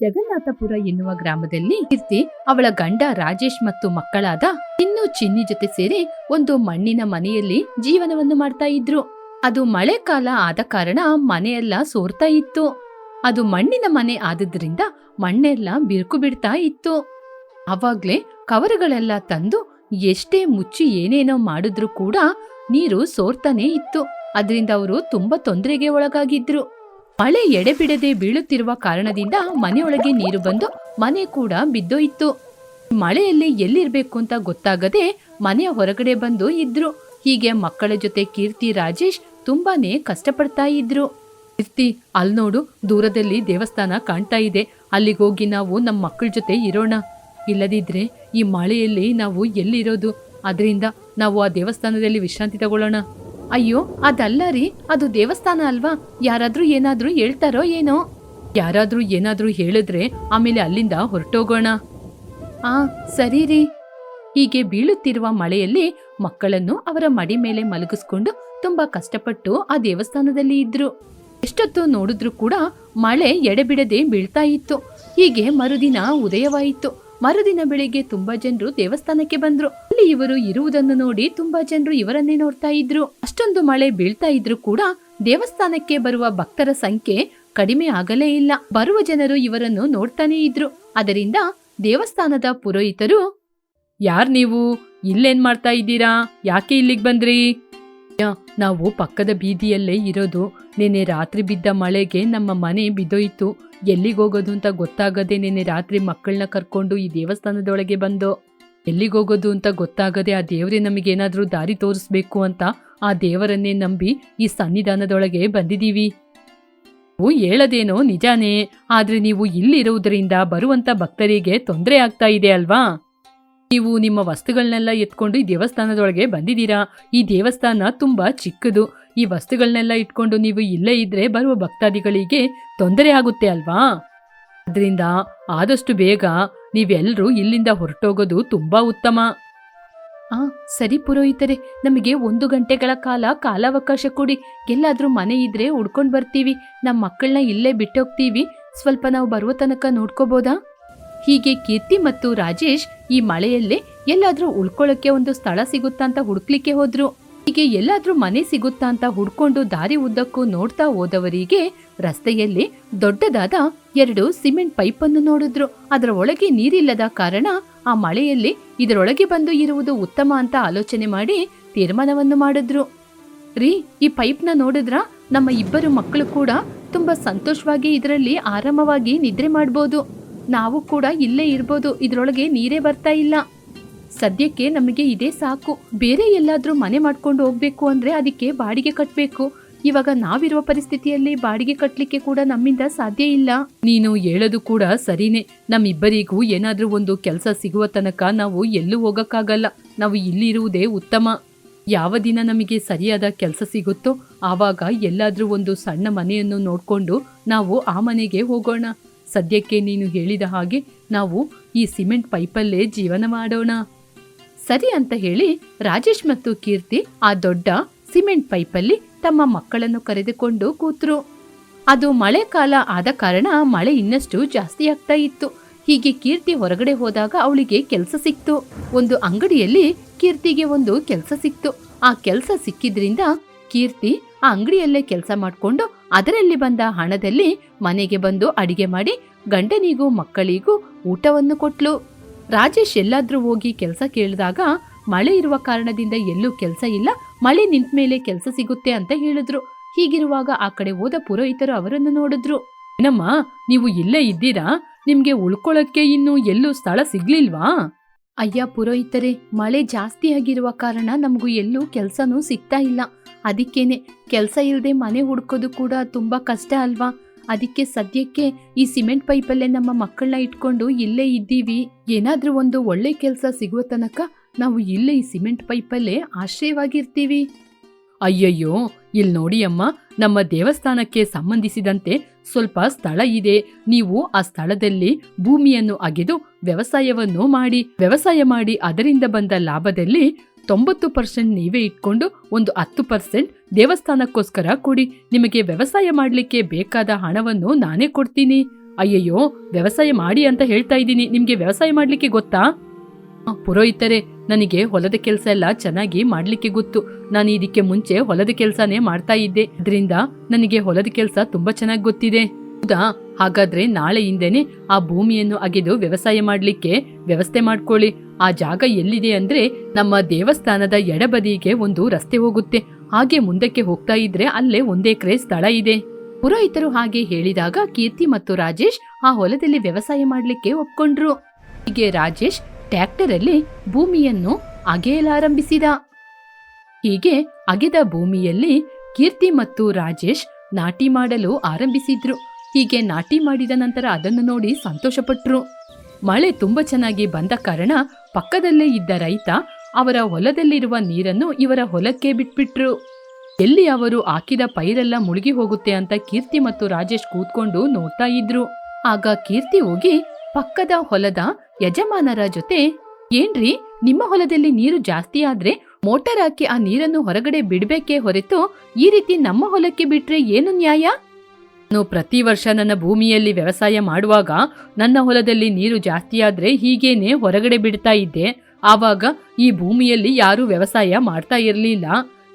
ಜಗನ್ನಾಥಪುರ ಎನ್ನುವ ಗ್ರಾಮದಲ್ಲಿ ಕೀರ್ತಿ, ಅವಳ ಗಂಡ ರಾಜೇಶ್ ಮತ್ತು ಮಕ್ಕಳಾದ ಇನ್ನು ಚಿನ್ನಿ ಜೊತೆ ಸೇರಿ ಒಂದು ಮಣ್ಣಿನ ಮನೆಯಲ್ಲಿ ಜೀವನವನ್ನು ಮಾಡ್ತಾ ಇದ್ರು. ಅದು ಮಳೆಕಾಲ ಆದ ಕಾರಣ ಮನೆಯೆಲ್ಲ ಸೋರ್ತಾ ಇತ್ತು. ಅದು ಮಣ್ಣಿನ ಮನೆ ಆದದ್ರಿಂದ ಮಣ್ಣೆಲ್ಲ ಬಿರುಕು ಬಿಡ್ತಾ ಇತ್ತು. ಅವಾಗ್ಲೇ ಕವರುಗಳೆಲ್ಲ ತಂದು ಎಷ್ಟೇ ಮುಚ್ಚಿ ಏನೇನೋ ಮಾಡಿದ್ರು ಕೂಡ ನೀರು ಸೋರ್ತಾನೆ ಇತ್ತು. ಅದರಿಂದ ಅವರು ತುಂಬಾ ತೊಂದರೆಗೆ ಒಳಗಾಗಿದ್ರು. ಮಳೆ ಎಡೆಬಿಡದೆ ಬೀಳುತ್ತಿರುವ ಕಾರಣದಿಂದ ಮನೆಯೊಳಗೆ ನೀರು ಬಂದು ಮನೆ ಕೂಡ ಬಿದ್ದೋಯಿತ್ತು ಮಳೆಯಲ್ಲಿ ಎಲ್ಲಿರ್ಬೇಕು ಅಂತ ಗೊತ್ತಾಗದೆ ಮನೆಯ ಹೊರಗಡೆ ಬಂದು ಇದ್ರು. ಹೀಗೆ ಮಕ್ಕಳ ಜೊತೆ ಕೀರ್ತಿ, ರಾಜೇಶ್ ತುಂಬಾನೇ ಕಷ್ಟಪಡ್ತಾ ಇದ್ರು. ಕೀರ್ತಿ, ಅಲ್ ನೋಡು, ದೂರದಲ್ಲಿ ದೇವಸ್ಥಾನ ಕಾಣ್ತಾ ಇದೆ. ಅಲ್ಲಿಗೆ ಹೋಗಿ ನಾವು ನಮ್ಮ ಮಕ್ಕಳ ಜೊತೆ ಇರೋಣ. ಇಲ್ಲದಿದ್ರೆ ಈ ಮಳೆಯಲ್ಲಿ ನಾವು ಎಲ್ಲಿರೋದು? ಅದರಿಂದ ನಾವು ಆ ದೇವಸ್ಥಾನದಲ್ಲಿ ವಿಶ್ರಾಂತಿ ತಗೊಳ್ಳೋಣ. ಅಯ್ಯೋ, ಅದಲ್ಲ ರೀ. ಅದು ದೇವಸ್ಥಾನ ಅಲ್ವಾ? ಯಾರಾದ್ರೂ ಏನಾದ್ರೂ ಹೇಳ್ತಾರೋ ಏನೋ? ಯಾರಾದ್ರೂ ಏನಾದ್ರೂ ಹೇಳಿದ್ರೆ ಆಮೇಲೆ ಅಲ್ಲಿಂದ ಹೊರಟೋಗೋಣ. ಆ, ಸರಿ ರೀ. ಹೀಗೆ ಬೀಳುತ್ತಿರುವ ಮಳೆಯಲ್ಲಿ ಮಕ್ಕಳನ್ನು ಅವರ ಮಡಿ ಮೇಲೆ ಮಲಗಿಸ್ಕೊಂಡು ತುಂಬಾ ಕಷ್ಟಪಟ್ಟು ಆ ದೇವಸ್ಥಾನದಲ್ಲಿ ಇದ್ರು. ಎಷ್ಟೊತ್ತು ನೋಡಿದ್ರು ಕೂಡ ಮಳೆ ಎಡೆಬಿಡದೆ ಬೀಳ್ತಾ ಇತ್ತು. ಹೀಗೆ ಮರುದಿನ ಉದಯವಾಯಿತು. ಮರುದಿನ ಬೆಳಿಗ್ಗೆ ತುಂಬಾ ಜನರು ದೇವಸ್ಥಾನಕ್ಕೆ ಬಂದ್ರು. ಅಲ್ಲಿ ಇವರು ಇರುವುದನ್ನು ನೋಡಿ ತುಂಬಾ ಜನರು ಇವರನ್ನೇ ನೋಡ್ತಾ ಇದ್ರು. ಅಷ್ಟೊಂದು ಮಳೆ ಬೀಳ್ತಾ ಇದ್ರು ಕೂಡ ದೇವಸ್ಥಾನಕ್ಕೆ ಬರುವ ಭಕ್ತರ ಸಂಖ್ಯೆ ಕಡಿಮೆ ಆಗಲೇ ಇಲ್ಲ. ಬರುವ ಜನರು ಇವರನ್ನು ನೋಡ್ತಾನೇ ಇದ್ರು. ಅದರಿಂದ ದೇವಸ್ಥಾನದ ಪುರೋಹಿತರು ಯಾರ್ ನೀವು? ಇಲ್ಲೇನ್ ಮಾಡ್ತಾ ಇದ್ದೀರಾ? ಯಾಕೆ ಇಲ್ಲಿಗೆ ಬಂದ್ರಿ? "ಯ, ನಾವು ಪಕ್ಕದ ಬೀದಿಯಲ್ಲೇ ಇರೋದು. ನಿನ್ನೆ ರಾತ್ರಿ ಬಿದ್ದ ಮಳೆಗೆ ನಮ್ಮ ಮನೆ ಬಿದ್ದೋಯ್ತು. ಎಲ್ಲಿಗೋಗೋದು ಅಂತ ಗೊತ್ತಾಗದೆ ನಿನ್ನೆ ರಾತ್ರಿ ಮಕ್ಕಳನ್ನ ಕರ್ಕೊಂಡು ಈ ದೇವಸ್ಥಾನದೊಳಗೆ ಬಂದು. ಎಲ್ಲಿಗೋಗೋದು ಅಂತ ಗೊತ್ತಾಗದೆ ಆ ದೇವರೇ ನಮಗೇನಾದರೂ ದಾರಿ ತೋರಿಸ್ಬೇಕು ಅಂತ ಆ ದೇವರನ್ನೇ ನಂಬಿ ಈ ಸನ್ನಿಧಾನದೊಳಗೆ ಬಂದಿದ್ದೀವಿ. ನೀವು ಹೇಳದೇನೋ ನಿಜಾನೇ. ಆದ್ರೆ ನೀವು ಇಲ್ಲಿರುವುದರಿಂದ ಬರುವಂತ ಭಕ್ತರಿಗೆ ತೊಂದರೆ ಆಗ್ತಾ ಇದೆ ಅಲ್ವಾ? ನೀವು ನಿಮ್ಮ ವಸ್ತುಗಳನ್ನೆಲ್ಲ ಎತ್ಕೊಂಡು ಈ ದೇವಸ್ಥಾನದೊಳಗೆ ಬಂದಿದ್ದೀರಾ? ಈ ದೇವಸ್ಥಾನ ತುಂಬಾ ಚಿಕ್ಕದು. ಈ ವಸ್ತುಗಳನ್ನೆಲ್ಲ ಇಟ್ಕೊಂಡು ನೀವು ಇಲ್ಲೇ ಇದ್ರೆ ಬರುವ ಭಕ್ತಾದಿಗಳಿಗೆ ತೊಂದರೆ ಆಗುತ್ತೆ ಅಲ್ವಾ? ಅದರಿಂದ ಆದಷ್ಟು ಬೇಗ ನೀವೆಲ್ಲರೂ ಇಲ್ಲಿಂದ ಹೊರಟೋಗೋದು ತುಂಬಾ ಉತ್ತಮ. ಆ, ಸರಿ ಪುರೋಹಿತರೆ, ನಮಗೆ ಒಂದು ಗಂಟೆಗಳ ಕಾಲ ಕಾಲಾವಕಾಶ ಕೊಡಿ. ಎಲ್ಲಾದರೂ ಮನೆ ಇದ್ರೆ ಉಡ್ಕೊಂಡು ಬರ್ತೀವಿ. ನಮ್ಮ ಮಕ್ಕಳನ್ನ ಇಲ್ಲೇ ಬಿಟ್ಟೋಗ್ತೀವಿ. ಸ್ವಲ್ಪ ನಾವು ಬರುವ ತನಕ ನೋಡ್ಕೋಬೋದಾ? ಹೀಗೆ ಕೀರ್ತಿ ಮತ್ತು ರಾಜೇಶ್ ಈ ಮಳೆಯಲ್ಲೇ ಎಲ್ಲಾದ್ರೂ ಉಳ್ಕೊಳ್ಳೋಕೆ ಒಂದು ಸ್ಥಳ ಸಿಗುತ್ತಾ ಅಂತ ಹುಡುಕ್ಲಿಕ್ಕೆ ಹೋದ್ರು. ಹೀಗೆ ಎಲ್ಲಾದ್ರೂ ಮನೆ ಸಿಗುತ್ತಾ ಅಂತ ಹುಡ್ಕೊಂಡು ದಾರಿ ಉದ್ದಕ್ಕೂ ನೋಡ್ತಾ ಹೋದವರಿಗೆ ರಸ್ತೆಯಲ್ಲಿ ದೊಡ್ಡದಾದ ಎರಡು ಸಿಮೆಂಟ್ ಪೈಪ್ ಅನ್ನು ನೋಡಿದ್ರು. ಅದರ ಒಳಗೆ ನೀರಿಲ್ಲದ ಕಾರಣ ಆ ಮಳೆಯಲ್ಲಿ ಇದರೊಳಗೆ ಬಂದು ಇರುವುದು ಉತ್ತಮ ಅಂತ ಆಲೋಚನೆ ಮಾಡಿ ತೀರ್ಮಾನವನ್ನು ಮಾಡಿದ್ರು. ರೀ, ಈ ಪೈಪ್ನ ನೋಡಿದ್ರ? ನಮ್ಮ ಇಬ್ಬರು ಮಕ್ಕಳು ಕೂಡ ತುಂಬಾ ಸಂತೋಷವಾಗಿ ಇದರಲ್ಲಿ ಆರಾಮವಾಗಿ ನಿದ್ರೆ ಮಾಡ್ಬೋದು. ನಾವು ಕೂಡ ಇಲ್ಲೇ ಇರ್ಬೋದು. ಇದ್ರೊಳಗೆ ನೀರೇ ಬರ್ತಾ ಇಲ್ಲ. ಸದ್ಯಕ್ಕೆ ನಮಗೆ ಇದೇ ಸಾಕು. ಬೇರೆ ಎಲ್ಲಾದ್ರೂ ಮನೆ ಮಾಡ್ಕೊಂಡು ಹೋಗ್ಬೇಕು ಅಂದ್ರೆ ಅದಕ್ಕೆ ಬಾಡಿಗೆ ಕಟ್ಟಬೇಕು ಇವಾಗ ನಾವಿರುವ ಪರಿಸ್ಥಿತಿಯಲ್ಲಿ ಬಾಡಿಗೆ ಕಟ್ಟಲಿಕ್ಕೆ ಕೂಡ ನಮ್ಮಿಂದ ಸಾಧ್ಯ ಇಲ್ಲ. ನೀನು ಹೇಳೋದು ಕೂಡ ಸರಿನೇ. ನಮ್ಮಿಬ್ಬರಿಗೂ ಏನಾದ್ರೂ ಒಂದು ಕೆಲಸ ಸಿಗುವ ತನಕ ನಾವು ಎಲ್ಲೂ ಹೋಗೋಕ್ಕಾಗಲ್ಲ. ನಾವು ಇಲ್ಲಿರುವುದೇ ಉತ್ತಮ. ಯಾವ ದಿನ ನಮಗೆ ಸರಿಯಾದ ಕೆಲಸ ಸಿಗುತ್ತೋ ಆವಾಗ ಎಲ್ಲಾದ್ರೂ ಒಂದು ಸಣ್ಣ ಮನೆಯನ್ನು ನೋಡ್ಕೊಂಡು ನಾವು ಆ ಮನೆಗೆ ಹೋಗೋಣ. ಸದ್ಯಕ್ಕೆ ನೀನು ಹೇಳಿದ ಹಾಗೆ ನಾವು ಈ ಸಿಮೆಂಟ್ ಪೈಪಲ್ಲೇ ಜೀವನ ಮಾಡೋಣ. ಸರಿ ಅಂತ ಹೇಳಿ ರಾಜೇಶ್ ಮತ್ತು ಕೀರ್ತಿ ಆ ದೊಡ್ಡ ಸಿಮೆಂಟ್ ಪೈಪಲ್ಲಿ ತಮ್ಮ ಮಕ್ಕಳನ್ನು ಕರೆದುಕೊಂಡು ಕೂತರು. ಅದು ಮಳೆಕಾಲ ಆದ ಕಾರಣ ಮಳೆ ಇನ್ನಷ್ಟು ಜಾಸ್ತಿ ಆಗ್ತಾ ಇತ್ತು. ಹೀಗೆ ಕೀರ್ತಿ ಹೊರಗಡೆ ಹೋದಾಗ ಅವಳಿಗೆ ಕೆಲಸ ಸಿಕ್ತು. ಒಂದು ಅಂಗಡಿಯಲ್ಲಿ ಕೀರ್ತಿಗೆ ಒಂದು ಕೆಲಸ ಸಿಕ್ತು. ಆ ಕೆಲಸ ಸಿಕ್ಕಿದ್ರಿಂದ ಕೀರ್ತಿ ಆ ಅಂಗಡಿಯಲ್ಲೇ ಕೆಲಸ ಮಾಡಿಕೊಂಡು ಅದರಲ್ಲಿ ಬಂದ ಹಣದಲ್ಲಿ ಮನೆಗೆ ಬಂದು ಅಡಿಗೆ ಮಾಡಿ ಗಂಡನಿಗೂ ಮಕ್ಕಳಿಗೂ ಊಟವನ್ನು ಕೊಟ್ಲು. ರಾಜೇಶ್ ಎಲ್ಲಾದ್ರೂ ಹೋಗಿ ಕೆಲಸ ಕೇಳಿದಾಗ ಮಳೆ ಇರುವ ಕಾರಣದಿಂದ ಎಲ್ಲೂ ಕೆಲಸ ಇಲ್ಲ, ಮಳೆ ನಿಂತ ಮೇಲೆ ಕೆಲಸ ಸಿಗುತ್ತೆ ಅಂತ ಹೇಳಿದ್ರು. ಹೀಗಿರುವಾಗ ಆ ಕಡೆ ಹೋದ ಪುರೋಹಿತರು ಅವರನ್ನು ನೋಡಿದ್ರು. ಏನಮ್ಮ, ನೀವು ಇಲ್ಲೇ ಇದ್ದೀರಾ? ನಿಮ್ಗೆ ಉಳ್ಕೊಳ್ಳೋಕ್ಕೆ ಇನ್ನು ಎಲ್ಲೂ ಸ್ಥಳ ಸಿಗ್ಲಿಲ್ವಾ? ಅಯ್ಯ ಪುರೋಹಿತರೇ, ಮಳೆ ಜಾಸ್ತಿ ಆಗಿರುವ ಕಾರಣ ನಮಗೂ ಎಲ್ಲೂ ಕೆಲಸನೂ ಸಿಗ್ತಾ ಇಲ್ಲ. ಅದಕ್ಕೇನೆ ಕೆಲಸ ಇಲ್ಲದೆ ಮನೆ ಹುಡ್ಕೋದು ಕೂಡ ತುಂಬ ಕಷ್ಟ ಅಲ್ವಾ? ಅದಕ್ಕೆ ಸದ್ಯಕ್ಕೆ ಈ ಸಿಮೆಂಟ್ ಪೈಪಲ್ಲೇ ನಮ್ಮ ಮಕ್ಕಳನ್ನ ಇಟ್ಕೊಂಡು ಇಲ್ಲೇ ಇದ್ದೀವಿ. ಏನಾದರೂ ಒಂದು ಒಳ್ಳೆ ಕೆಲಸ ಸಿಗುವ ತನಕ ನಾವು ಇಲ್ಲೇ ಈ ಸಿಮೆಂಟ್ ಪೈಪಲ್ಲೇ ಆಶ್ರಯವಾಗಿರ್ತೀವಿ. ಅಯ್ಯಯ್ಯೋ ಇಲ್ಲಿ ನೋಡಿ ಅಮ್ಮ, ನಮ್ಮ ದೇವಸ್ಥಾನಕ್ಕೆ ಸಂಬಂಧಿಸಿದಂತೆ ಸ್ವಲ್ಪ ಸ್ಥಳ ಇದೆ. ನೀವು ಆ ಸ್ಥಳದಲ್ಲಿ ಭೂಮಿಯನ್ನು ಅಗೆದು ವ್ಯವಸಾಯವನ್ನು ಮಾಡಿ, ವ್ಯವಸಾಯ ಮಾಡಿ ಅದರಿಂದ ಬಂದ ಲಾಭದಲ್ಲಿ ತೊಂಬತ್ತು ಪರ್ಸೆಂಟ್ ನೀವೇ ಇಟ್ಕೊಂಡು ಒಂದು ಹತ್ತು ಪರ್ಸೆಂಟ್ ದೇವಸ್ಥಾನಕ್ಕೋಸ್ಕರ ಕೊಡಿ. ನಿಮಗೆ ವ್ಯವಸಾಯ ಮಾಡಲಿಕ್ಕೆ ಬೇಕಾದ ಹಣವನ್ನು ನಾನೇ ಕೊಡ್ತೀನಿ. ಅಯ್ಯಯ್ಯೋ, ವ್ಯವಸಾಯ ಮಾಡಿ ಅಂತ ಹೇಳ್ತಾ ಇದ್ದೀನಿ. ನಿಮಗೆ ವ್ಯವಸಾಯ ಮಾಡಲಿಕ್ಕೆ ಗೊತ್ತಾ? ಪುರೋಹಿತರೆ, ನನಗೆ ಹೊಲದ ಕೆಲಸ ಎಲ್ಲ ಚೆನ್ನಾಗಿ ಮಾಡಲಿಕ್ಕೆ ಗೊತ್ತು. ನಾನು ಇದಕ್ಕೆ ಮುಂಚೆ ಹೊಲದ ಕೆಲಸನೇ ಮಾಡ್ತಾ ಇದ್ದೆ. ಅದರಿಂದ ನನಗೆ ಹೊಲದ ಕೆಲಸ ತುಂಬಾ ಚೆನ್ನಾಗಿ ಗೊತ್ತಿದೆ. ಹೌದಾ? ಹಾಗಾದ್ರೆ ನಾಳೆಯಿಂದನೇ ಆ ಭೂಮಿಯನ್ನು ಅಗೆದು ವ್ಯವಸಾಯ ಮಾಡ್ಲಿಕ್ಕೆ ವ್ಯವಸ್ಥೆ ಮಾಡ್ಕೊಳ್ಳಿ. ಆ ಜಾಗ ಎಲ್ಲಿದೆ ಅಂದ್ರೆ ನಮ್ಮ ದೇವಸ್ಥಾನದ ಎಡಬದಿಗೆ ಒಂದು ರಸ್ತೆ ಹೋಗುತ್ತೆ. ಹಾಗೆ ಮುಂದಕ್ಕೆ ಹೋಗ್ತಾ ಇದ್ರೆ ಅಲ್ಲೇ ಒಂದೇ ಎಕರೆ ಸ್ಥಳ ಇದೆ. ಪುರೋಹಿತರು ಹಾಗೆ ಹೇಳಿದಾಗ ಕೀರ್ತಿ ಮತ್ತು ರಾಜೇಶ್ ಆ ಹೊಲದಲ್ಲಿ ವ್ಯವಸಾಯ ಮಾಡ್ಲಿಕ್ಕೆ ಒಪ್ಕೊಂಡ್ರು. ಹೀಗೆ ರಾಜೇಶ್ ಟ್ರ್ಯಾಕ್ಟರ್ ಅಲ್ಲಿ ಭೂಮಿಯನ್ನು ಅಗೆಯಲಾರಂಭಿಸಿದ. ಹೀಗೆ ಅಗೆದ ಭೂಮಿಯಲ್ಲಿ ಕೀರ್ತಿ ಮತ್ತು ರಾಜೇಶ್ ನಾಟಿ ಮಾಡಲು ಆರಂಭಿಸಿದ್ರು. ಹೀಗೆ ನಾಟಿ ಮಾಡಿದ ನಂತರ ಅದನ್ನು ನೋಡಿ ಸಂತೋಷಪಟ್ರು. ಮಳೆ ತುಂಬಾ ಚೆನ್ನಾಗಿ ಬಂದ ಕಾರಣ ಪಕ್ಕದಲ್ಲೇ ಇದ್ದ ರೈತ ಅವರ ಹೊಲದಲ್ಲಿರುವ ನೀರನ್ನು ಇವರ ಹೊಲಕ್ಕೆ ಬಿಟ್ಬಿಟ್ರು. ಎಲ್ಲಿ ಅವರು ಹಾಕಿದ ಪೈರೆಲ್ಲ ಮುಳುಗಿ ಹೋಗುತ್ತೆ ಅಂತ ಕೀರ್ತಿ ಮತ್ತು ರಾಜೇಶ್ ಕೂತ್ಕೊಂಡು ನೋಡ್ತಾ ಇದ್ರು. ಆಗ ಕೀರ್ತಿ ಹೋಗಿ, ಪಕ್ಕದ ಹೊಲದ ಯಜಮಾನರ ಜೊತೆ ಏನ್ರಿ? ನಿಮ್ಮ ಹೊಲದಲ್ಲಿ ನೀರು ಜಾಸ್ತಿ ಆದ್ರೆ ಮೋಟಾರ್ ಹಾಕಿ ಆ ನೀರನ್ನು ಹೊರಗಡೆ ಬಿಡ್ಬೇಕೇ ಹೊರತು ಈ ರೀತಿ ನಮ್ಮ ಹೊಲಕ್ಕೆ ಬಿಟ್ರೆ ಏನು ನ್ಯಾಯ? ನಾನು ಪ್ರತಿ ವರ್ಷ ನನ್ನ ಭೂಮಿಯಲ್ಲಿ ವ್ಯವಸಾಯ ಮಾಡುವಾಗ ನನ್ನ ಹೊಲದಲ್ಲಿ ನೀರು ಜಾಸ್ತಿಯಾದರೆ ಹೀಗೇನೆ ಹೊರಗಡೆ ಬಿಡ್ತಾ ಇದ್ದೆ. ಆವಾಗ ಈ ಭೂಮಿಯಲ್ಲಿ ಯಾರೂ ವ್ಯವಸಾಯ ಮಾಡ್ತಾ ಇರಲಿಲ್ಲ.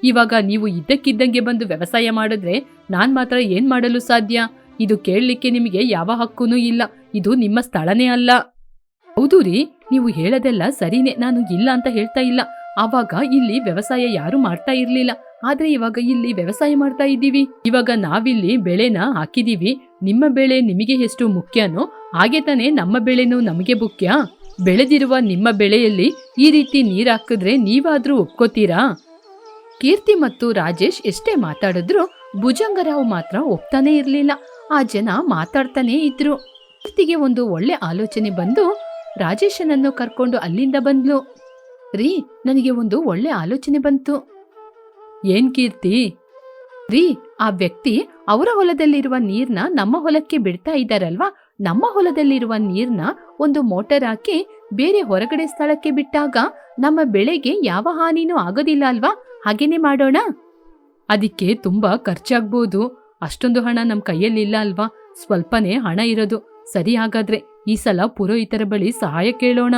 ಇವಾಗ ನೀವು ಇದ್ದಕ್ಕಿದ್ದಂಗೆ ಬಂದು ವ್ಯವಸಾಯ ಮಾಡಿದ್ರೆ ನಾನು ಮಾತ್ರ ಏನು ಮಾಡಲು ಸಾಧ್ಯ? ಇದು ಕೇಳಲಿಕ್ಕೆ ನಿಮಗೆ ಯಾವ ಹಕ್ಕೂ ಇಲ್ಲ. ಇದು ನಿಮ್ಮ ಸ್ಥಳನೇ ಅಲ್ಲ. ಹೌದು ರೀ, ನೀವು ಹೇಳೋದೆಲ್ಲ ಸರಿನೇ. ನಾನು ಇಲ್ಲ ಅಂತ ಹೇಳ್ತಾ ಇಲ್ಲ. ಆವಾಗ ಇಲ್ಲಿ ವ್ಯವಸಾಯ ಯಾರು ಮಾಡ್ತಾ ಇರ್ಲಿಲ್ಲ. ಆದ್ರೆ ಇವಾಗ ಇಲ್ಲಿ ವ್ಯವಸಾಯ ಮಾಡ್ತಾ ಇದ್ದೀವಿ. ಇವಾಗ ನಾವಿಲ್ಲಿ ಬೆಳೆನ ಹಾಕಿದೀವಿ. ನಿಮ್ಮ ಬೆಳೆ ನಿಮಗೆ ಎಷ್ಟು ಮುಖ್ಯನೋ ಹಾಗೆ ತಾನೇ ನಮ್ಮ ಬೆಳೆನೂ ನಮಗೆ ಮುಖ್ಯ. ಬೆಳೆದಿರುವ ನಿಮ್ಮ ಬೆಳೆಯಲ್ಲಿ ಈ ರೀತಿ ನೀರ್ ಹಾಕಿದ್ರೆ ನೀವಾದ್ರೂ ಒಪ್ಕೋತೀರಾ? ಕೀರ್ತಿ ಮತ್ತು ರಾಜೇಶ್ ಎಷ್ಟೇ ಮಾತಾಡಿದ್ರು ಭುಜಂಗರಾವ್ ಮಾತ್ರ ಒಪ್ತಾನೆ ಇರ್ಲಿಲ್ಲ. ಆ ಜನ ಮಾತಾಡ್ತಾನೇ ಇದ್ರು. ಕೀರ್ತಿಗೆ ಒಂದು ಒಳ್ಳೆ ಆಲೋಚನೆ ಬಂದು ರಾಜೇಶನನ್ನು ಕರ್ಕೊಂಡು ಅಲ್ಲಿಂದ ಬಂದ್ಲು. ರೀ, ನನಗೆ ಒಂದು ಒಳ್ಳೆ ಆಲೋಚನೆ ಬಂತು. ಏನ್ ಕೀರ್ತಿ? ರೀ, ಆ ವ್ಯಕ್ತಿ ಅವರ ಹೊಲದಲ್ಲಿರುವ ನೀರ್ನ ನಮ್ಮ ಹೊಲಕ್ಕೆ ಬಿಡ್ತಾ ಇದ್ದಾರಲ್ವಾ? ನಮ್ಮ ಹೊಲದಲ್ಲಿರುವ ನೀರ್ನ ಒಂದು ಮೋಟರ್ ಹಾಕಿ ಬೇರೆ ಹೊರಗಡೆ ಸ್ಥಳಕ್ಕೆ ಬಿಟ್ಟಾಗ ನಮ್ಮ ಬೆಳೆಗೆ ಯಾವ ಹಾನಿನೂ ಆಗೋದಿಲ್ಲ ಅಲ್ವಾ? ಹಾಗೇನೆ ಮಾಡೋಣ? ಅದಕ್ಕೆ ತುಂಬಾ ಖರ್ಚಾಗ್ಬೋದು. ಅಷ್ಟೊಂದು ಹಣ ನಮ್ಮ ಕೈಯಲ್ಲಿ ಇಲ್ಲ ಅಲ್ವಾ? ಸ್ವಲ್ಪನೇ ಹಣ ಇರೋದು. ಸರಿ ಹಾಗಾದ್ರೆ ಈ ಸಲ ಪುರೋಹಿತರ ಬಳಿ ಸಹಾಯ ಕೇಳೋಣ.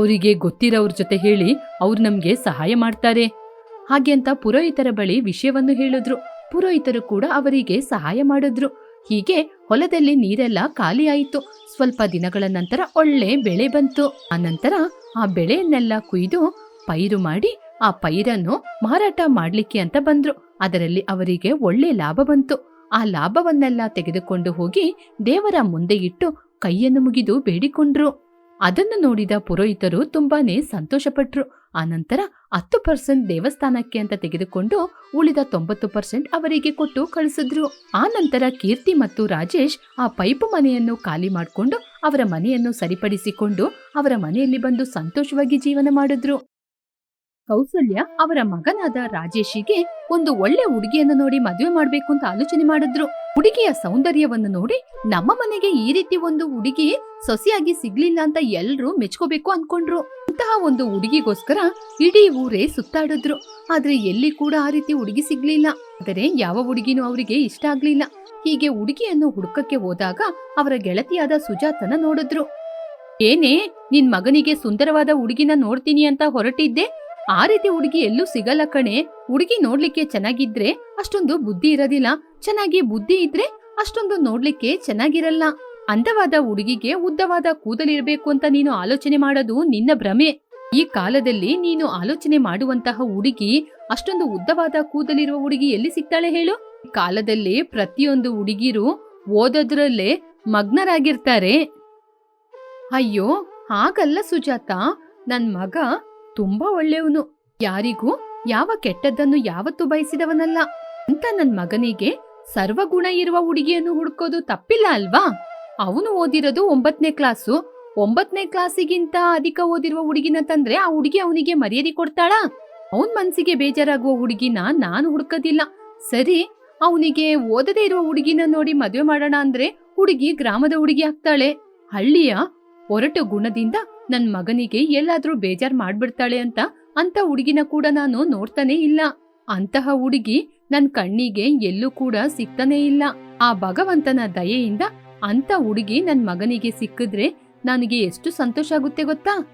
ಅವರಿಗೆ ಗೊತ್ತಿರೋವ್ರ ಜೊತೆ ಹೇಳಿ ಅವ್ರು ನಮ್ಗೆ ಸಹಾಯ ಮಾಡ್ತಾರೆ. ಹಾಗೆ ಅಂತ ಪುರೋಹಿತರ ಬಳಿ ವಿಷಯವನ್ನು ಹೇಳಿದ್ರು. ಪುರೋಹಿತರು ಕೂಡ ಅವರಿಗೆ ಸಹಾಯ ಮಾಡಿದ್ರು. ಹೀಗೆ ಹೊಲದಲ್ಲಿ ನೀರೆಲ್ಲ ಖಾಲಿಯಾಯಿತು ಸ್ವಲ್ಪ ದಿನಗಳ ನಂತರ ಒಳ್ಳೆ ಬೆಳೆ ಬಂತು. ಆ ನಂತರ ಆ ಬೆಳೆಯನ್ನೆಲ್ಲ ಕುಯ್ದು ಪೈರು ಮಾಡಿ ಆ ಪೈರನ್ನು ಮಾರಾಟ ಮಾಡ್ಲಿಕ್ಕೆ ಅಂತ ಬಂದ್ರು. ಅದರಲ್ಲಿ ಅವರಿಗೆ ಒಳ್ಳೆ ಲಾಭ ಬಂತು. ಆ ಲಾಭವನ್ನೆಲ್ಲ ತೆಗೆದುಕೊಂಡು ಹೋಗಿ ದೇವರ ಮುಂದೆ ಇಟ್ಟು ಕೈಯನ್ನು ಮುಗಿದು ಬೇಡಿಕೊಂಡ್ರು. ಅದನ್ನು ನೋಡಿದ ಪುರೋಹಿತರು ತುಂಬಾನೇ ಸಂತೋಷಪಟ್ರು. ಆನಂತರ ಹತ್ತು ಪರ್ಸೆಂಟ್ ದೇವಸ್ಥಾನಕ್ಕೆ ಅಂತ ತೆಗೆದುಕೊಂಡು ಉಳಿದ ತೊಂಬತ್ತು ಪರ್ಸೆಂಟ್ ಅವರಿಗೆ ಕೊಟ್ಟು ಕಳಿಸಿದ್ರು. ಆ ನಂತರ ಕೀರ್ತಿ ಮತ್ತು ರಾಜೇಶ್ ಆ ಪೈಪು ಮನೆಯನ್ನು ಖಾಲಿ ಮಾಡಿಕೊಂಡು ಅವರ ಮನೆಯನ್ನು ಸರಿಪಡಿಸಿಕೊಂಡು ಅವರ ಮನೆಯಲ್ಲಿ ಬಂದು ಸಂತೋಷವಾಗಿ ಜೀವನ ಮಾಡಿದ್ರು. ಕೌಸಲ್ಯ ಅವರ ಮಗನಾದ ರಾಜೇಶಿಗೆ ಒಂದು ಒಳ್ಳೆ ಹುಡುಗಿಯನ್ನು ನೋಡಿ ಮದುವೆ ಮಾಡ್ಬೇಕು ಅಂತ ಆಲೋಚನೆ ಮಾಡಿದ್ರು. ಹುಡುಗಿಯ ಸೌಂದರ್ಯವನ್ನು ನೋಡಿ ನಮ್ಮ ಮನೆಗೆ ಈ ರೀತಿ ಒಂದು ಹುಡುಗಿ ಸೊಸೆಯಾಗಿ ಸಿಗ್ಲಿಲ್ಲ ಅಂತ ಎಲ್ರೂ ಮೆಚ್ಕೋಬೇಕು ಅನ್ಕೊಂಡ್ರು. ಇಂತಹ ಒಂದು ಹುಡುಗಿಗೋಸ್ಕರ ಇಡೀ ಊರೇ ಸುತ್ತಾಡಿದ್ರು. ಆದ್ರೆ ಎಲ್ಲಿ ಕೂಡ ಆ ರೀತಿ ಹುಡುಗಿ ಸಿಗ್ಲಿಲ್ಲ. ಆದರೆ ಯಾವ ಹುಡುಗಿನೂ ಅವರಿಗೆ ಇಷ್ಟ ಆಗ್ಲಿಲ್ಲ. ಹೀಗೆ ಹುಡುಗಿಯನ್ನು ಹುಡುಕಕ್ಕೆ ಹೋದಾಗ ಅವರ ಗೆಳತಿಯಾದ ಸುಜಾತನ ನೋಡಿದ್ರು. ಏನೇ, ನಿನ್ ಮಗನಿಗೆ ಸುಂದರವಾದ ಹುಡುಗಿನ ನೋಡ್ತೀನಿ ಅಂತ ಹೊರಟಿದ್ದೆ. ಆ ರೀತಿ ಹುಡುಗಿ ಎಲ್ಲೂ ಸಿಗಲ್ಲ ಕಣೆ. ಹುಡುಗಿ ನೋಡ್ಲಿಕ್ಕೆ ಚೆನ್ನಾಗಿದ್ರೆ ಅಷ್ಟೊಂದು ಬುದ್ಧಿ ಇರೋದಿಲ್ಲ. ಚೆನ್ನಾಗಿ ಬುದ್ಧಿ ಇದ್ರೆ ಅಷ್ಟೊಂದು ನೋಡ್ಲಿಕ್ಕೆ ಚೆನ್ನಾಗಿರಲ್ಲ. ಅಂದವಾದ ಹುಡುಗಿಗೆ ಉದ್ದವಾದ ಕೂದಲಿರ್ಬೇಕು ಅಂತ ನೀನು ಆಲೋಚನೆ ಮಾಡೋದು ನಿನ್ನ ಭ್ರಮೆ. ಈ ಕಾಲದಲ್ಲಿ ನೀನು ಆಲೋಚನೆ ಮಾಡುವಂತಹ ಹುಡುಗಿ ಅಷ್ಟೊಂದು ಉದ್ದವಾದ ಕೂದಲಿರುವ ಹುಡುಗಿ ಎಲ್ಲಿ ಸಿಗ್ತಾಳೆ ಹೇಳು? ಕಾಲದಲ್ಲಿ ಪ್ರತಿಯೊಂದು ಹುಡುಗಿರು ಓದೋದ್ರಲ್ಲೇ ಮಗ್ನರಾಗಿರ್ತಾರೆ. ಅಯ್ಯೋ, ಹಾಗಲ್ಲ ಸುಜಾತ. ನನ್ ಮಗ ತುಂಬಾ ಒಳ್ಳೆಯವನು. ಯಾರಿಗೂ ಯಾವ ಕೆಟ್ಟದ್ದನ್ನು ಯಾವತ್ತೂ ಬಯಸಿದವನಲ್ಲ. ಅಂತ ನನ್ ಮಗನಿಗೆ ಸರ್ವಗುಣ ಇರುವ ಹುಡುಗಿಯನ್ನು ಹುಡುಕೋದು ತಪ್ಪಿಲ್ಲ ಅಲ್ವಾ? ಅವನು ಓದಿರೋದು ಒಂಬತ್ತನೇ ಕ್ಲಾಸು. ಒಂಬತ್ತನೇ ಕ್ಲಾಸಿಗಿಂತ ಅಧಿಕ ಓದಿರುವ ಹುಡುಗಿನ ತಂದ್ರೆ ಆ ಹುಡುಗಿ ಅವನಿಗೆ ಮರ್ಯಾದೆ ಕೊಡ್ತಾಳ? ಅವನ್ ಮನ್ಸಿಗೆ ಬೇಜಾರಾಗುವ ಹುಡುಗಿನ ನಾನು ಹುಡುಕೋದಿಲ್ಲ. ಸರಿ, ಅವನಿಗೆ ಓದದೇ ಇರುವ ಹುಡುಗಿನ ನೋಡಿ ಮದುವೆ ಮಾಡೋಣ ಅಂದ್ರೆ ಹುಡುಗಿ ಗ್ರಾಮದ ಹುಡುಗಿ ಆಗ್ತಾಳೆ. ಹಳ್ಳಿಯ ಒರಟು ಗುಣದಿಂದ ನನ್ ಮಗನಿಗೆ ಎಲ್ಲಾದ್ರೂ ಬೇಜಾರ್ ಮಾಡ್ಬಿಡ್ತಾಳೆ ಅಂತ ಅಂತ ಹುಡುಗಿನ ಕೂಡ ನಾನು ನೋಡ್ತಾನೆ ಇಲ್ಲ. ಅಂತಹ ಹುಡುಗಿ ನನ್ ಕಣ್ಣಿಗೆ ಎಲ್ಲೂ ಕೂಡ ಸಿಗ್ತಾನೆ ಇಲ್ಲ. ಆ ಭಗವಂತನ ದಯೆಯಿಂದ ಅಂತ ಹುಡುಗಿ ನನ್ ಮಗನಿಗೆ ಸಿಕ್ಕಿದ್ರೆ ನನಗೆ ಎಷ್ಟು ಸಂತೋಷ ಆಗುತ್ತೆ ಗೊತ್ತಾ?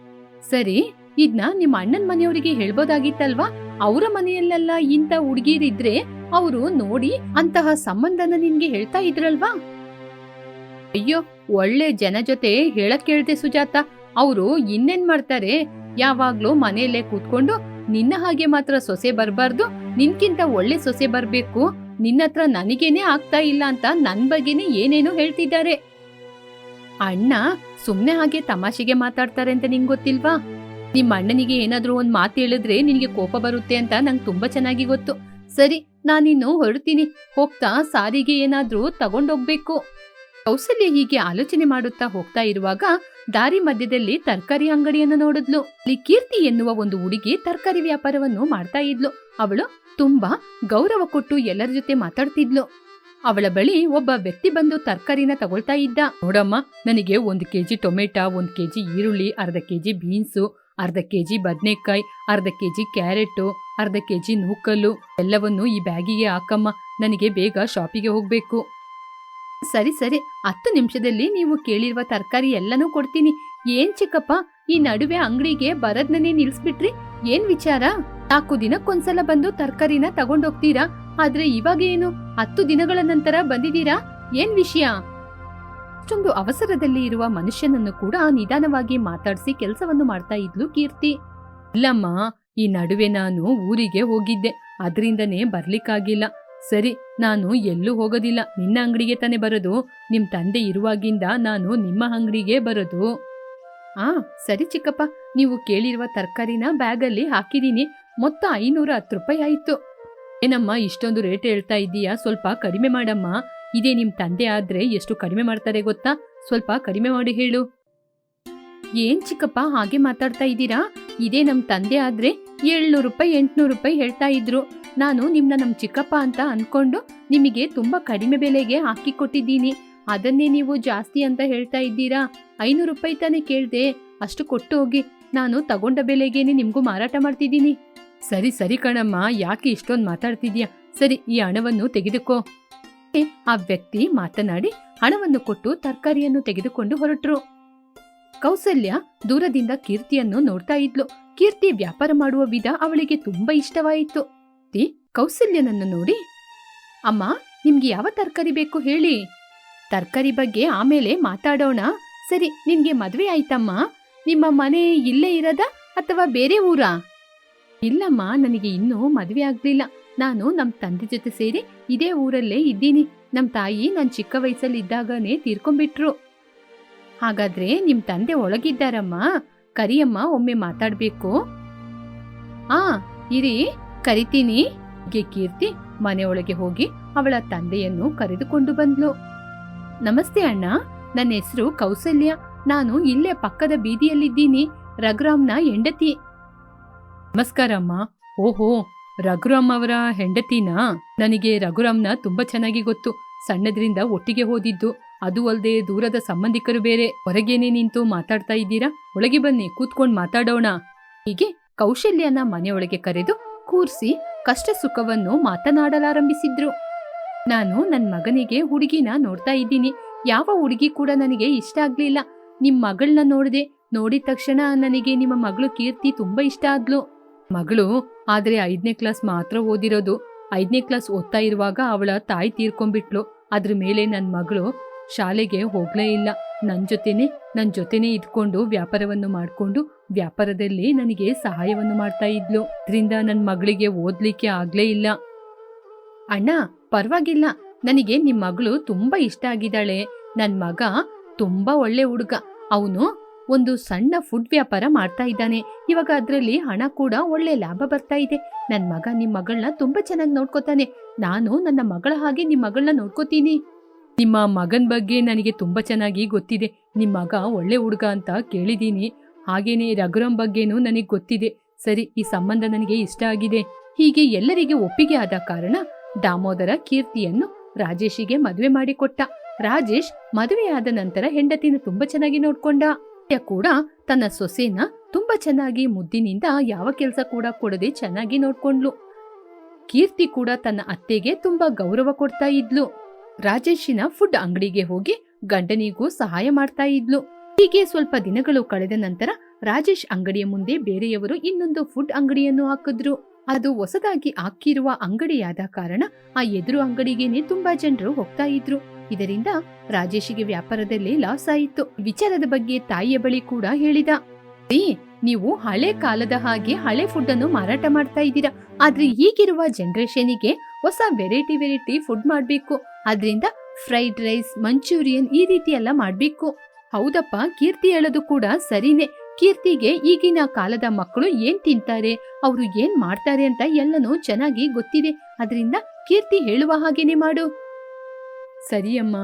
ಸರಿ, ಇದ್ನ ನಿಮ್ಮ ಅಣ್ಣನ ಮನೆಯವರಿಗೆ ಹೇಳ್ಬೋದಾಗಿತ್ತಲ್ವಾ? ಅವರ ಮನೆಯಲ್ಲೆಲ್ಲ ಇಂಥ ಹುಡುಗಿರಿದ್ರೆ ಅವರು ನೋಡಿ ಅಂತಹ ಸಂಬಂಧನ ನಿನ್ಗೆ ಹೇಳ್ತಾ ಇದ್ರಲ್ವಾ? ಅಯ್ಯೋ, ಒಳ್ಳೆ ಜನ ಜೊತೆ ಹೇಳಕ್ ಕೇಳ್ದೆ ಸುಜಾತ. ಅವರು ಇನ್ನೇನ್ ಮಾಡ್ತಾರೆ? ಯಾವಾಗ್ಲೂ ಮನೆಯಲ್ಲೇ ಕೂತ್ಕೊಂಡು ನಿನ್ನ ಹಾಗೆ ಮಾತ್ರ ಸೊಸೆ ಬರಬಾರ್ದು, ನಿನ್ಕಿಂತ ಒಳ್ಳೆ ಸೊಸೆ ಬರ್ಬೇಕು ನಿನ್ನತ್ರ ನನಗೇನೆ ಆಗ್ತಾ ಇಲ್ಲ ಅಂತ ನನ್ ಬಗ್ಗೆನೆ ಏನೇನೋ ಹೇಳ್ತಿದ್ದಾರೆ. ಅಣ್ಣ ಸುಮ್ನೆ ಹಾಗೆ ತಮಾಷೆಗೆ ಮಾತಾಡ್ತಾರೆ ಅಂತ ನಿಂಗ್ ಗೊತ್ತಿಲ್ವಾ? ನಿಮ್ಮ ಅಣ್ಣನಿಗೆ ಏನಾದ್ರೂ ಒಂದ್ ಮಾತು ಹೇಳಿದ್ರೆ ನಿನಗೆ ಕೋಪ ಬರುತ್ತೆ ಅಂತ ನಂಗೆ ತುಂಬಾ ಚೆನ್ನಾಗಿ ಗೊತ್ತು. ಸರಿ, ನಾನಿನ್ನು ಹೊರಡ್ತೀನಿ. ಹೋಗ್ತಾ ಸಾರಿಗೆ ಏನಾದ್ರೂ ತಗೊಂಡೋಗ್ಬೇಕು. ಕೌಸಲ್ಯ ಹೀಗೆ ಆಲೋಚನೆ ಮಾಡುತ್ತಾ ಹೋಗ್ತಾ ಇರುವಾಗ ದಾರಿ ಮಧ್ಯದಲ್ಲಿ ತರಕಾರಿ ಅಂಗಡಿಯನ್ನು ನೋಡಿದ್ಲು. ಅಲ್ಲಿ ಕೀರ್ತಿ ಎನ್ನುವ ಒಂದು ಹುಡುಗಿ ತರಕಾರಿ ವ್ಯಾಪಾರವನ್ನು ಮಾಡ್ತಾ ಇದ್ಲು. ಅವಳು ತುಂಬಾ ಗೌರವ ಕೊಟ್ಟು ಎಲ್ಲರ ಜೊತೆ ಮಾತಾಡ್ತಿದ್ಲು. ಅವಳ ಬಳಿ ಒಬ್ಬ ವ್ಯಕ್ತಿ ಬಂದು ತರಕಾರಿನ ತಗೊಳ್ತಾ ಇದ್ದ. ನೋಡಮ್ಮ, ನನಗೆ ಒಂದು ಕೆಜಿ ಟೊಮೆಟೊ, ಒಂದು ಕೆಜಿ ಈರುಳ್ಳಿ, ಅರ್ಧ ಕೆಜಿ ಬೀನ್ಸು, ಅರ್ಧ ಕೆಜಿ ಬದನೆಕಾಯಿ, ಅರ್ಧ ಕೆಜಿ ಕ್ಯಾರೆಟು, ಅರ್ಧ ಕೆಜಿ ನೂಕಲ್ಲು, ಎಲ್ಲವನ್ನು ಈ ಬ್ಯಾಗಿಗೆ ಹಾಕಮ್ಮ. ನನಗೆ ಬೇಗ ಶಾಪಿಗೆ ಹೋಗ್ಬೇಕು. ಸರಿ ಸರಿ. ಹತ್ತು ನಿಮಿಷದಲ್ಲಿ ನೀವು ಕೇಳಿರುವ ತರಕಾರಿ ಎಲ್ಲನೂ ಕೊಡ್ತೀನಿ. ಏನ್ ಚಿಕ್ಕಪ್ಪ, ಈ ನಡುವೆ ಅಂಗಡಿಗೆ ಬರದ್ನೇ ನಿಲ್ಸ್ಬಿಟ್ರಿ? ಏನ್ ವಿಚಾರ? ನಾಲ್ಕು ದಿನಕ್ಕೊಂದ್ಸಲ ಬಂದು ತರಕಾರಿನ ತಗೊಂಡೋಗ್ತೀರಾ? ಆದ್ರೆ ಇವಾಗ ಏನು? ಹತ್ತು ದಿನಗಳ ನಂತರ ಬಂದಿದ್ದೀರಾ? ಏನ್ ವಿಷಯ? ಅಷ್ಟೊಂದು ಅವಸರದಲ್ಲಿ ಇರುವ ಮನುಷ್ಯನನ್ನು ಕೂಡ ನಿಧಾನವಾಗಿ ಮಾತಾಡಿಸಿ ಕೆಲಸವನ್ನು ಮಾಡ್ತಾ ಇದ್ಲು ಕೀರ್ತಿ. ಇಲ್ಲಮ್ಮ ಈ ನಡುವೆ ನಾನು ಊರಿಗೆ ಹೋಗಿದ್ದೆ. ಅದರಿಂದನೇ ಬರ್ಲಿಕ್ಕಾಗಿಲ್ಲ. ಸರಿ, ನಾನು ಎಲ್ಲೂ ಹೋಗೋದಿಲ್ಲ. ನಿನ್ನ ಅಂಗಡಿಗೆ ತಾನೇ ಬರೋದು. ನಿಮ್ ತಂದೆ ಇರುವಾಗಿಂದ ನಾನು ನಿಮ್ಮ ಅಂಗಡಿಗೆ ಬರೋದು. ಆ, ಸರಿ ಚಿಕ್ಕಪ್ಪ. ನೀವು ಕೇಳಿರುವ ತರಕಾರಿನ ಬ್ಯಾಗಲ್ಲಿ ಹಾಕಿದೀನಿ ಮೊತ್ತ ಐನೂರ ಹತ್ತು ರೂಪಾಯಿ ಆಯ್ತು. ಏನಮ್ಮ, ಇಷ್ಟೊಂದು ರೇಟ್ ಹೇಳ್ತಾ ಇದ್ದೀಯಾ? ಸ್ವಲ್ಪ ಕಡಿಮೆ ಮಾಡಮ್ಮ. ಇದೇ ನಿಮ್ ತಂದೆ ಆದ್ರೆ ಎಷ್ಟು ಕಡಿಮೆ ಮಾಡ್ತಾರೆ ಗೊತ್ತಾ? ಸ್ವಲ್ಪ ಕಡಿಮೆ ಮಾಡಿ ಹೇಳು. ಏನ್ ಚಿಕ್ಕಪ್ಪ, ಹಾಗೆ ಮಾತಾಡ್ತಾ ಇದ್ದೀರಾ? ಇದೇ ನಮ್ ತಂದೆ ಆದ್ರೆ ಏಳ್ನೂರು ರೂಪಾಯಿ, ಎಂಟ್ನೂರು ರೂಪಾಯಿ ಹೇಳ್ತಾ ಇದ್ರು. ನಾನು ನಿಮ್ಮನ್ನ ನಮ್ ಚಿಕ್ಕಪ್ಪ ಅಂತ ಅನ್ಕೊಂಡು ನಿಮಗೆ ತುಂಬಾ ಕಡಿಮೆ ಬೆಲೆಗೆ ಹಾಕಿ ಕೊಟ್ಟಿದ್ದೀನಿ. ಅದನ್ನೇ ನೀವು ಜಾಸ್ತಿ ಅಂತ ಹೇಳ್ತಾ ಇದ್ದೀರಾ? ಐನೂರು ರೂಪಾಯಿ ತಾನೇ ಕೇಳ್ದೆ. ಅಷ್ಟು ಕೊಟ್ಟು ಹೋಗಿ. ನಾನು ತಗೊಂಡ ಬೆಲೆಗೇನೆ ನಿಮ್ಗೂ ಮಾರಾಟ ಮಾಡ್ತಿದ್ದೀನಿ. ಸರಿ ಸರಿ ಕಣಮ್ಮ. ಯಾಕೆ ಇಷ್ಟೊಂದು ಮಾತಾಡ್ತಿದ್ಯಾ ಸರಿ, ಈ ಹಣವನ್ನು ತೆಗೆದುಕೋ. ಆ ವ್ಯಕ್ತಿ ಮಾತನಾಡಿ ಹಣವನ್ನು ಕೊಟ್ಟು ತರಕಾರಿಯನ್ನು ತೆಗೆದುಕೊಂಡು ಹೊರಟ್ರು. ಕೌಸಲ್ಯ ದೂರದಿಂದ ಕೀರ್ತಿಯನ್ನು ನೋಡ್ತಾ ಇದ್ಲು. ಕೀರ್ತಿ ವ್ಯಾಪಾರ ಮಾಡುವ ವಿಧ ಅವಳಿಗೆ ತುಂಬಾ ಇಷ್ಟವಾಯಿತು. ಕೀರ್ತಿ ಕೌಸಲ್ಯನನ್ನು ನೋಡಿ, ಅಮ್ಮ, ನಿಮ್ಗೆ ಯಾವ ತರಕಾರಿ ಬೇಕು ಹೇಳಿ? ತರಕಾರಿ ಬಗ್ಗೆ ಆಮೇಲೆ ಮಾತಾಡೋಣ. ಸರಿ, ನಿಮ್ಗೆ ಮದುವೆ ಆಯ್ತಮ್ಮ. ನಿಮ್ಮ ಮನೆ ಇಲ್ಲೇ ಇರದ ಅಥವಾ ಬೇರೆ ಊರಾ? ಇಲ್ಲಮ್ಮ, ನನಗೆ ಇನ್ನೂ ಮದುವೆ ಆಗ್ಲಿಲ್ಲ. ನಾನು ನಮ್ಮ ತಂದೆ ಜೊತೆ ಸೇರಿ ಇದೇ ಊರಲ್ಲೇ ಇದ್ದೀನಿ. ನಮ್ಮ ತಾಯಿ ನಾನು ಚಿಕ್ಕ ವಯಸ್ಸಲ್ಲಿ ಇದ್ದಾಗನೇ ತೀರ್ಕೊಂಡ್ಬಿಟ್ರು. ಹಾಗಾದ್ರೆ ನಿಮ್ ತಂದೆ ಒಳಗಿದ್ದಾರಮ್ಮ. ಕರಿಯಮ್ಮ ಒಮ್ಮೆ ಮಾತಾಡ್ಬೇಕು. ಆ, ಇರಿ. ಕರಿತೀನಿ. ಕೀರ್ತಿ ಮನೆಯೊಳಗೆ ಹೋಗಿ ಅವಳ ತಂದೆಯನ್ನು ಕರೆದುಕೊಂಡು ಬಂದ್ಲು. ನಮಸ್ತೆ ಅಣ್ಣ. ನನ್ನ ಹೆಸರು ಕೌಸಲ್ಯ. ನಾನು ಇಲ್ಲೇ ಪಕ್ಕದ ಬೀದಿಯಲ್ಲಿದ್ದೀನಿ. ರಘುರಾಮ್ನ ಹೆಂಡತಿ. ನಮಸ್ಕಾರಮ್ಮ ಓಹೋ, ರಘುರಾಮ್ ಅವರ ಹೆಂಡತಿನಾ? ನನಗೆ ರಘುರಾಮ್ನ ತುಂಬಾ ಚೆನ್ನಾಗಿ ಗೊತ್ತು. ಸಣ್ಣದ್ರಿಂದ ಒಟ್ಟಿಗೆ ಹೋದಿದ್ದು ಅದು ಅಲ್ಲದೆ ದೂರದ ಸಂಬಂಧಿಕರು ಬೇರೆ. ಹೊರಗೇನೆ ನಿಂತು ಮಾತಾಡ್ತಾ ಇದ್ದೀರಾ? ಒಳಗೆ ಬನ್ನಿ, ಕೂತ್ಕೊಂಡು ಮಾತಾಡೋಣ. ಹೀಗೆ ಕೌಶಲ್ಯನ ಮನೆಯೊಳಗೆ ಕರೆದು ಕೂರ್ಸಿ ಕಷ್ಟ ಸುಖವನ್ನು ಮಾತನಾಡಲಾರಂಭಿಸಿದ್ರು. ನಾನು ನನ್ನ ಮಗನಿಗೆ ಹುಡುಗಿನ ನೋಡ್ತಾ ಇದ್ದೀನಿ. ಯಾವ ಹುಡುಗಿ ಕೂಡ ನನಗೆ ಇಷ್ಟ ಆಗ್ಲಿಲ್ಲ. ನಿಮ್ ಮಗಳನ್ನ ನೋಡಿದೆ ನೋಡಿದ ತಕ್ಷಣ ನನಗೆ ನಿಮ್ಮ ಮಗಳು ಕೀರ್ತಿ ತುಂಬಾ ಇಷ್ಟ ಆದ್ಲು. ಮಗಳು ಆದ್ರೆ ಐದನೇ ಕ್ಲಾಸ್ ಮಾತ್ರ ಓದಿರೋದು. ಐದನೇ ಕ್ಲಾಸ್ ಓದ್ತಾ ಇರುವಾಗ ಅವಳ ತಾಯಿ ತೀರ್ಕೊಂಡ್ಬಿಟ್ಲು. ಅದ್ರ ಮೇಲೆ ನನ್ನ ಮಗಳು ಶಾಲೆಗೆ ಹೋಗ್ಲೇ ಇಲ್ಲ. ನನ್ ಜೊತೆನೆ ನನ್ನ ಜೊತೆನೆ ಇದ್ಕೊಂಡು ವ್ಯಾಪಾರವನ್ನು ಮಾಡ್ಕೊಂಡು ವ್ಯಾಪಾರದಲ್ಲಿ ನನಗೆ ಸಹಾಯವನ್ನು ಮಾಡ್ತಾ ಇದ್ಲು. ಇದರಿಂದ ನನ್ನ ಮಗಳಿಗೆ ಓದ್ಲಿಕ್ಕೆ ಆಗ್ಲೇ ಇಲ್ಲ. ಅಣ್ಣ, ಪರವಾಗಿಲ್ಲ. ನನಗೆ ನಿಮ್ಮ ಮಗಳು ತುಂಬಾ ಇಷ್ಟ ಆಗಿದ್ದಾಳೆ. ನನ್ನ ಮಗ ತುಂಬಾ ಒಳ್ಳೆ ಹುಡುಗ. ಅವನು ಒಂದು ಸಣ್ಣ ಫುಡ್ ವ್ಯಾಪಾರ ಮಾಡ್ತಾ ಇದ್ದಾನೆ. ಇವಾಗ ಅದರಲ್ಲಿ ಹಣ ಕೂಡ ಒಳ್ಳೆ ಲಾಭ ಬರ್ತಾ ಇದೆ. ನನ್ನ ಮಗ ನಿಮ್ಮ ಮಗಳನ್ನ ತುಂಬಾ ಚೆನ್ನಾಗಿ ನೋಡ್ಕೋತಾನೆ. ನಾನು ನನ್ನ ಮಗಳ ಹಾಗೆ ನಿಮ್ಮ ಮಗಳನ್ನ ನೋಡ್ಕೋತೀನಿ. ನಿಮ್ಮ ಮಗನ ಬಗ್ಗೆ ನನಗೆ ತುಂಬಾ ಚೆನ್ನಾಗಿ ಗೊತ್ತಿದೆ. ನಿಮ್ಮ ಮಗ ಒಳ್ಳೆ ಹುಡುಗ ಅಂತ ಕೇಳಿದ್ದೀನಿ. ಹಾಗೇನೆ ರಘುರಾಮ್ ಬಗ್ಗೆನೂ ನನಗೆ ಗೊತ್ತಿದೆ. ಸರಿ, ಈ ಸಂಬಂಧ ನನಗೆ ಇಷ್ಟ ಆಗಿದೆ. ಹೀಗೆ ಎಲ್ಲರಿಗೆ ಒಪ್ಪಿಗೆ ಆದ ಕಾರಣ ದಾಮೋದರ ಕೀರ್ತಿಯನ್ನು ರಾಜೇಶಿಗೆ ಮದುವೆ ಮಾಡಿಕೊಟ್ಟ. ರಾಜೇಶ್ ಮದುವೆಯಾದ ನಂತರ ಹೆಂಡತಿನ ತುಂಬಾ ಚೆನ್ನಾಗಿ ನೋಡ್ಕೊಂಡ. ಕೂಡ ತನ್ನ ಸೊಸೆನ ತುಂಬಾ ಚೆನ್ನಾಗಿ ಮುದ್ದಿನಿಂದ ಯಾವ ಕೆಲಸ ಕೂಡ ಕೊಡದೆ ಚೆನ್ನಾಗಿ ನೋಡ್ಕೊಂಡ್ಲು. ಕೀರ್ತಿ ಕೂಡ ತನ್ನ ಅತ್ತೆಗೆ ತುಂಬಾ ಗೌರವ ಕೊಡ್ತಾ ಇದ್ಲು. ರಾಜೇಶಿನ ಫುಡ್ ಅಂಗಡಿಗೆ ಹೋಗಿ ಗಂಡನಿಗೂ ಸಹಾಯ ಮಾಡ್ತಾ ಇದ್ಲು. ಹೀಗೆ ಸ್ವಲ್ಪ ದಿನಗಳು ಕಳೆದ ನಂತರ ರಾಜೇಶ್ ಅಂಗಡಿಯ ಮುಂದೆ ಬೇರೆಯವರು ಇನ್ನೊಂದು ಫುಡ್ ಅಂಗಡಿಯನ್ನು ಹಾಕಿದ್ರು. ಅದು ಹೊಸದಾಗಿ ಹಾಕಿರುವ ಅಂಗಡಿಯಾದ ಕಾರಣ ಆ ಎದುರು ಅಂಗಡಿಗೇನೆ ತುಂಬಾ ಜನರು ಹೋಗ್ತಾ ಇದ್ರು. ಇದರಿಂದ ರಾಜೇಶಿಗೆ ವ್ಯಾಪಾರದಲ್ಲಿ ಲಾಸ್ ಆಯಿತು. ವಿಚಾರದ ಬಗ್ಗೆ ತಾಯಿಯ ಬಳಿ ಕೂಡ ಹೇಳಿದ. "ರೀ, ನೀವು ಹಳೆ ಕಾಲದ ಹಾಗೆ ಹಳೆ ಫುಡ್ ಅನ್ನು ಮಾರಾಟ ಮಾಡ್ತಾ ಇದ್ದೀರಾ. ಆದ್ರೆ ಈಗಿರುವ ಜನರೇಷನಿಗೆ ಹೊಸ ವೆರೈಟಿ ವೆರೈಟಿ ಫುಡ್ ಮಾಡ್ಬೇಕು. ಅದ್ರಿಂದ ಫ್ರೈಡ್ ರೈಸ್ ಮಂಚೂರಿಯನ್ ಈ ರೀತಿ ಎಲ್ಲ ಮಾಡ್ಬೇಕು. ಹೌದಪ್ಪ, ಕೀರ್ತಿ ಹೇಳೋದು ಕೂಡ ಸರಿನೇ. ಕೀರ್ತಿಗೆ ಈಗಿನ ಕಾಲದ ಮಕ್ಕಳು ಏನ್ ತಿಂತಾರೆ, ಅವರು ಏನ್ ಮಾಡ್ತಾರೆ ಅಂತ ಎಲ್ಲನೂ ಚೆನ್ನಾಗಿ ಗೊತ್ತಿದೆ. ಅದರಿಂದ ಕೀರ್ತಿ ಹೇಳುವ ಹಾಗೇನೆ ಮಾಡು. ಸರಿಯಮ್ಮ.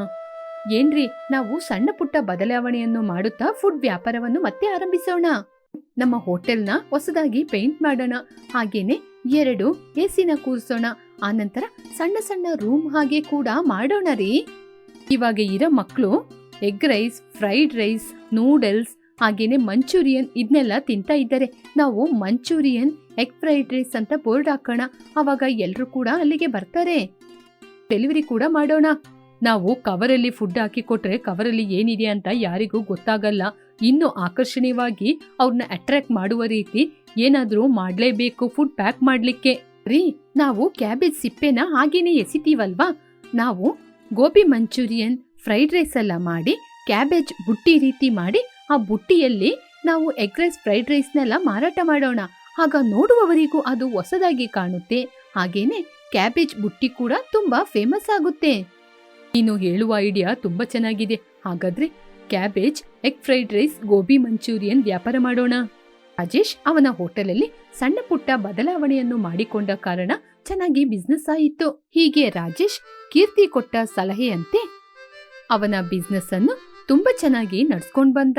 ಏನ್ರಿ, ನಾವು ಸಣ್ಣ ಪುಟ್ಟ ಬದಲಾವಣೆಯನ್ನು ಮಾಡುತ್ತಾ ಫುಡ್ ವ್ಯಾಪಾರವನ್ನು ಮತ್ತೆ ಆರಂಭಿಸೋಣ. ನಮ್ಮ ಹೋಟೆಲ್ನ ಹೊಸದಾಗಿ ಪೇಂಟ್ ಮಾಡೋಣ. ಹಾಗೇನೆ ಎರಡು ಎಸಿನ ಕೂರ್ಸೋಣ. ಆನಂತರ ಸಣ್ಣ ಸಣ್ಣ ರೂಮ್ ಹಾಗೆ ಕೂಡ ಮಾಡೋಣ ರೀ. ಇವಾಗ ಇರೋ ಮಕ್ಕಳು egg rice fried rice noodles ಹಾಗೇನೆ ಮಂಚೂರಿಯನ್ ಇದನ್ನೆಲ್ಲ ತಿಂತಾ ಇದ್ದಾರೆ. ನಾವು ಮಂಚೂರಿಯನ್ ಎಗ್ ಫ್ರೈಡ್ ರೈಸ್ ಅಂತ ಬೋರ್ಡ್ ಹಾಕೋಣ. ಅವಾಗ ಎಲ್ಲರೂ ಕೂಡ ಅಲ್ಲಿಗೆ ಬರ್ತಾರೆ. ಡೆಲಿವರಿ ಕೂಡ ಮಾಡೋಣ. ನಾವು ಕವರಲ್ಲಿ ಫುಡ್ ಹಾಕಿ ಕೊಟ್ರೆ ಕವರಲ್ಲಿ ಏನಿದೆ ಅಂತ ಯಾರಿಗೂ ಗೊತ್ತಾಗಲ್ಲ. ಇನ್ನು ಆಕರ್ಷಣೀಯವಾಗಿ ಅವ್ರನ್ನ ಅಟ್ರಾಕ್ಟ್ ಮಾಡುವ ರೀತಿ ಏನಾದರೂ ಮಾಡಲೇಬೇಕು ಫುಡ್ ಪ್ಯಾಕ್ ಮಾಡ್ಲಿಕ್ಕೆ. ರೀ. ನಾವು ಕ್ಯಾಬೇಜ್ ಸಿಪ್ಪೆನ ಹಾಗೇನೆ ಎಸಿತೀವಲ್ವಾ? ನಾವು ಗೋಬಿ ಮಂಚೂರಿಯನ್ ಫ್ರೈಡ್ ರೈಸ್ ಎಲ್ಲ ಮಾಡಿ, ಕ್ಯಾಬೇಜ್ ಬುಟ್ಟಿ ರೀತಿ ಮಾಡಿ, ಆ ಬುಟ್ಟಿಯಲ್ಲಿ ನಾವು ಎಗ್ ರೈಸ್, ಫ್ರೈಡ್ ರೈಸ್ನೆಲ್ಲ ಮಾರಾಟ ಮಾಡೋಣ. ಆಗ ನೋಡುವವರಿಗೂ ಅದು ಹೊಸದಾಗಿ ಕಾಣುತ್ತೆ. ಹಾಗೇನೆ ಕ್ಯಾಬೇಜ್ ಬುಟ್ಟಿ ಕೂಡ ತುಂಬಾ ಫೇಮಸ್ ಆಗುತ್ತೆ. ನೀನು ಹೇಳುವ ಐಡಿಯಾ ತುಂಬಾ ಚೆನ್ನಾಗಿದೆ. ಹಾಗಾದ್ರೆ cabbage, egg fried rice, gobi Manchurian ವ್ಯಾಪಾರ ಮಾಡೋಣ. ರಾಜೇಶ್ ಅವನ ಹೋಟೆಲಲ್ಲಿ ಸಣ್ಣ ಪುಟ್ಟ ಬದಲಾವಣೆಯನ್ನು ಮಾಡಿಕೊಂಡ ಕಾರಣ ಚೆನ್ನಾಗಿ ಬಿಸ್ನೆಸ್ ಆಯಿತು. ಹೀಗೆ ರಾಜೇಶ್ ಕೀರ್ತಿ ಕೊಟ್ಟ ಸಲಹೆಯಂತೆ ಅವನ ಬಿಸ್ನೆಸ್ ಅನ್ನು ತುಂಬಾ ಚೆನ್ನಾಗಿ ನಡ್ಸ್ಕೊಂಡ್ ಬಂದ.